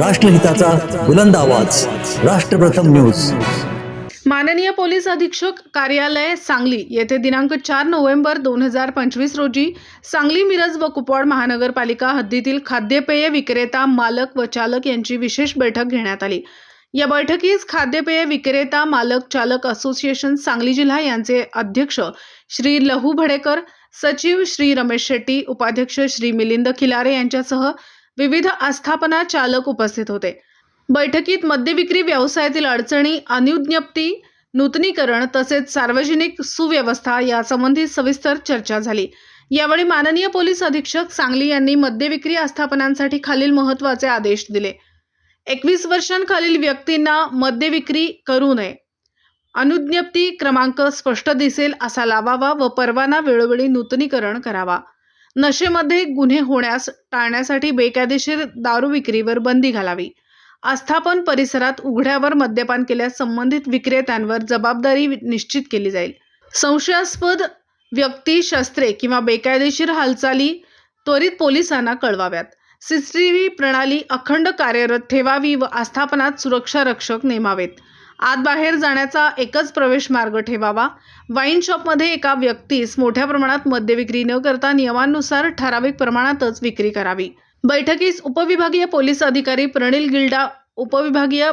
राष्ट्रहिताचा बुलंद आवाज. राष्ट्रप्रथम न्यूज. माननीय पोलीस अधीक्षक कार्यालय सांगली येथे दिनांक चार नोव्हेंबर दोन हजार पंचवीस रोजी सांगली मिरज व कुपवाड महानगरपालिका हद्दीतील खाद्यपेय विक्रेता मालक व चालक यांची विशेष बैठक घेण्यात आली. या बैठकीस खाद्यपेय विक्रेता मालक चालक असोसिएशन सांगली जिल्हा यांचे अध्यक्ष श्री लहू भडेकर सचिव श्री रमेश शेट्टी उपाध्यक्ष श्री मिलिंद खिलारे यांच्यासह विविध आस्थापना चालक उपस्थित होते. बैठकीत मद्यविक्री व्यवसायातील अडचणी अनुज्ञप्ती नूतनीकरण तसेच सार्वजनिक सुव्यवस्था यासंबंधी सविस्तर चर्चा झाली. यावेळी माननीय पोलीस अधीक्षक सांगली यांनी मद्यविक्री आस्थापनांसाठी खालील महत्त्वाचे आदेश दिले. एकवीस वर्षांखालील व्यक्तींना मद्यविक्री करू नये. अनुज्ञप्ती क्रमांक स्पष्ट दिसेल असा लावावा व परवाना वेळोवेळी नूतनीकरण करावा. नशेमध्ये गुन्हे होण्यास टाळण्यासाठी बेकायदेशीर दारू विक्रीवर बंदी घालावी. आस्थापन परिसरात उघड्यावर मद्यपान केल्यास संबंधित विक्रेत्यांवर जबाबदारी निश्चित केली जाईल. संशयास्पद व्यक्ती शस्त्रे किंवा बेकायदेशीर हालचाली त्वरित पोलिसांना कळवाव्यात. सीसीटीव्ही प्रणाली अखंड कार्यरत ठेवावी व आस्थापनात सुरक्षा रक्षक नेमावेत. आत बाहेर जाण्याचा एकच प्रवेश मार्ग ठेवावा. वाईन शॉपमध्ये एका व्यक्तीस मोठ्या प्रमाणात मद्य विक्री न करता नियमानुसार ठराविक प्रमाणातच विक्री करावी. बैठकीस उपविभागीय पोलीस अधिकारी प्रणिल गिल्डा उपविभागीय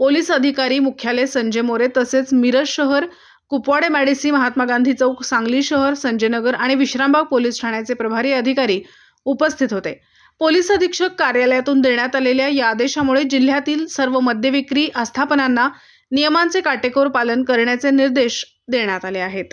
पोलीस अधिकारी मुख्यालय संजय मोरे तसेच मिरज शहर कुपवाडे मॅडिसी महात्मा गांधी चौक सांगली शहर संजयनगर आणि विश्रामबाग पोलीस ठाण्याचे प्रभारी अधिकारी उपस्थित होते. पोलीस अधीक्षक कार्यालयातून देण्यात आलेल्या या आदेशामुळे जिल्ह्यातील सर्व मद्यविक्री आस्थापनांना नियमांचे काटेकोर पालन करण्याचे निर्देश देण्यात आले आहेत.